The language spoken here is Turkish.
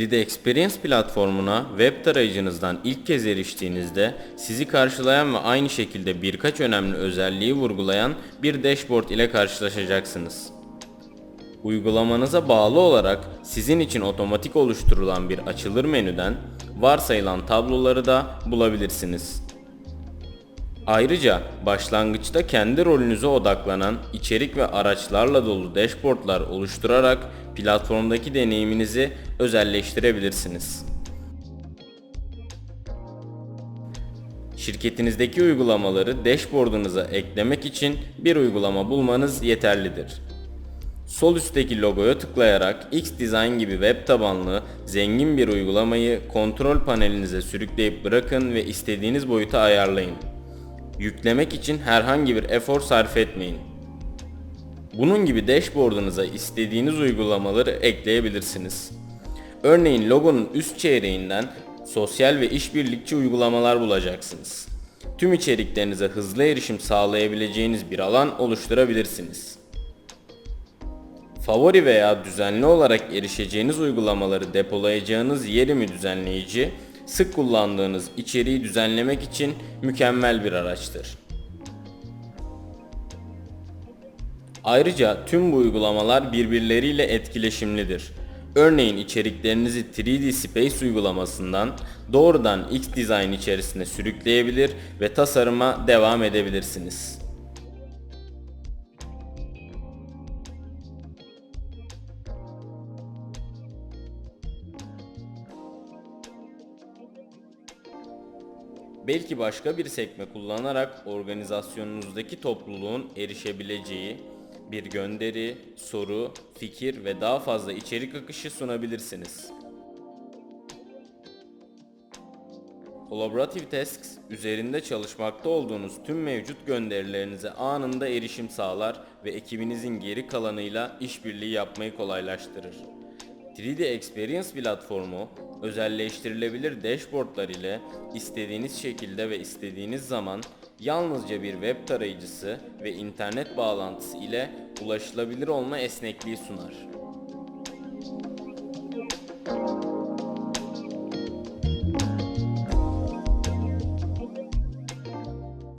3D Experience platformuna web tarayıcınızdan ilk kez eriştiğinizde sizi karşılayan ve aynı şekilde birkaç önemli özelliği vurgulayan bir dashboard ile karşılaşacaksınız. Uygulamanıza bağlı olarak sizin için otomatik oluşturulan bir açılır menüden varsayılan tabloları da bulabilirsiniz. Ayrıca başlangıçta kendi rolünüze odaklanan içerik ve araçlarla dolu dashboardlar oluşturarak platformdaki deneyiminizi özelleştirebilirsiniz. Şirketinizdeki uygulamaları dashboard'unuza eklemek için bir uygulama bulmanız yeterlidir. Sol üstteki logoya tıklayarak X-Design gibi web tabanlı zengin bir uygulamayı kontrol panelinize sürükleyip bırakın ve istediğiniz boyuta ayarlayın. Yüklemek için herhangi bir efor sarf etmeyin. Bunun gibi dashboard'unuza istediğiniz uygulamaları ekleyebilirsiniz. Örneğin logonun üst çeyreğinden sosyal ve işbirlikçi uygulamalar bulacaksınız. Tüm içeriklerinize hızlı erişim sağlayabileceğiniz bir alan oluşturabilirsiniz. Favori veya düzenli olarak erişeceğiniz uygulamaları depolayacağınız yeri mi düzenleyici, sık kullandığınız içeriği düzenlemek için mükemmel bir araçtır. Ayrıca tüm bu uygulamalar birbirleriyle etkileşimlidir. Örneğin içeriklerinizi 3D Space uygulamasından doğrudan X-Design içerisine sürükleyebilir ve tasarıma devam edebilirsiniz. Belki başka bir sekme kullanarak organizasyonunuzdaki topluluğun erişebileceği bir gönderi, soru, fikir ve daha fazla içerik akışı sunabilirsiniz. Collaborative Tasks üzerinde çalışmakta olduğunuz tüm mevcut gönderilerinize anında erişim sağlar ve ekibinizin geri kalanıyla işbirliği yapmayı kolaylaştırır. 3D Experience platformu özelleştirilebilir dashboardlar ile istediğiniz şekilde ve istediğiniz zaman yalnızca bir web tarayıcısı ve internet bağlantısı ile ulaşılabilir olma esnekliği sunar.